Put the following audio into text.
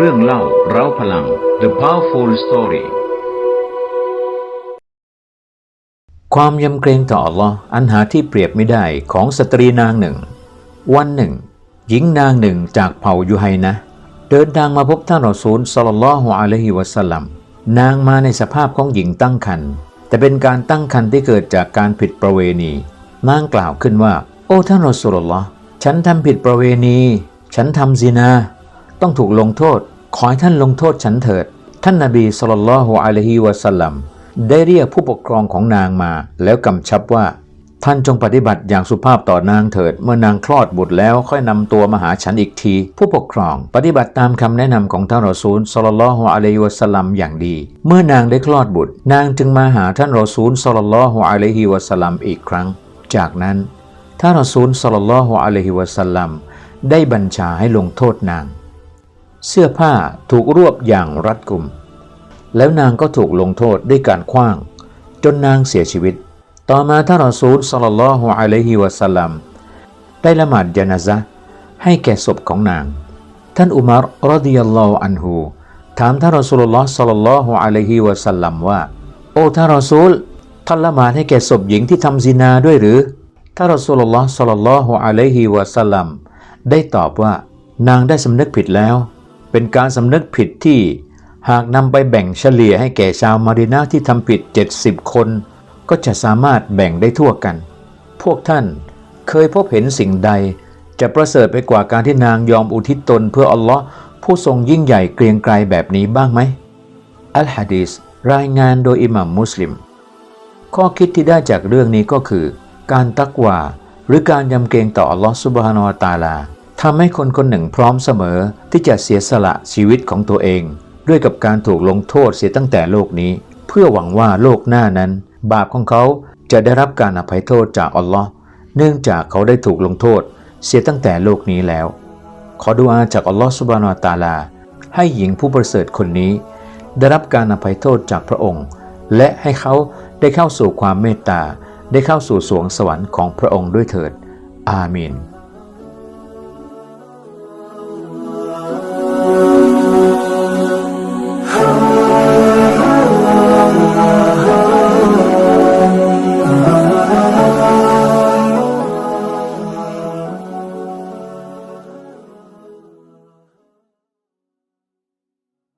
เรื่องเล่าเร้าพลัง The Powerful Story ความยำเกรงต่ออัลลอฮ์อันหาที่เปรียบไม่ได้ของสตรีนางหนึ่ง วันหนึ่ง หญิงนางหนึ่งจากเผ่ายูไฮนะ เดินทางมาพบท่านรอซูลสลลลลอฮุอะลัยฮิวะสัลลัมนางมาในสภาพของหญิงตั้งครรภ์แต่เป็นการตั้งครรภ์ที่เกิดจากการผิดประเวณี นางกล่าวขึ้นว่า โอ้ท่านรอซูลลอฮ์ฉันทำผิดประเวณี ฉันทำซินา ต้องถูกลงโทษ ขอให้ท่านลงโทษฉันเถิด ท่านนาบีสุลต่านละฮ์อะลัยฮิวะสัลลัมได้เรียกผู้ปกครองของนางมา แล้วกำชับว่า ท่านจงปฏิบัติอย่างสุภาพต่อนางเถิด เมื่อนางคลอดบุตรแล้วค่อยนำตัวมาหาฉันอีกที ผู้ปกครอง ปฏิบัติตามคำแนะนำของท่านรอซูลสุลต่านละฮ์อะลัยฮิวะสัลลัมอย่างดี เมื่อนางได้คลอดบุตร นางจึงมาหาท่านรอซูลสุลต่านละฮ์อะลัยฮิวะสัลลัมอีกครั้ง จากนั้นท่านรอซูลสุลต่านละฮ์อะลัยฮิวะสัลลัมได้บัญชาให้ลงโทษนาง เสื้อผ้าถูกรวบอย่างรัดกุม แล้วนางก็ถูกลงโทษด้วยการคว้าง จนนางเสียชีวิต ต่อมาท่านรอซูลสัลลัลลอฮุอะลัยฮิวะสัลลัมได้ละหมาดยานาซะให้แก่ศพของนาง ท่านอุมารรดิยัลลอฮุอันฮูถามท่านรอซูลุลอฮ์สัลลัลลอฮุอะลัยฮิวะสัลลัมว่า โอ้ท่านรอซูลท่านละหมาดให้แก่ศพหญิงที่ทำซินาด้วยหรือท่านรอซูลุลอฮ์สัลลัลลอฮุอะลัยฮิวะสัลลัมได้ตอบว่านางได้สำนึกผิดแล้ว เป็นการสำนึกผิดที่หากนำไปแบ่งเฉลี่ยให้แก่ชาวมาดินาที่ทำผิด 70 คน ก็จะสามารถแบ่งได้ทั่วกัน พวกท่านเคยพบเห็นสิ่งใด จะประเสริฐไปกว่าการที่นางยอมอุทิศตนเพื่ออัลลอฮ์ผู้ทรงยิ่งใหญ่เกรียงไกรแบบนี้บ้างไหมอัลฮะดีษรายงานโดยอิหมัมมุสลิม ข้อคิดที่ได้จากเรื่องนี้ก็คือ การตักวาหรือการยำเกรงต่ออัลลอฮ์ซุบฮานาอะตาลา ทำให้คนคนหนึ่งพร้อมเสมอที่จะเสียสละชีวิตของตัวเอง ด้วยกับการถูกลงโทษเสียตั้งแต่โลกนี้ เพื่อหวังว่าโลกหน้านั้น บาปของเขาจะได้รับการอภัยโทษจากอัลลอฮ์เนื่องจากเขาได้ถูกลงโทษ เสียตั้งแต่โลกนี้แล้ว ขอดุอาจากอัลลอฮ์ซุบานาตาลา ให้หญิงผู้ประเสริฐคนนี้ ได้รับการอภัยโทษจากพระองค์ และให้เขาได้เข้าสู่ความเมตตาได้เข้าสู่สวงสวรรค์ของพระองค์ด้วยเถิด อาเมน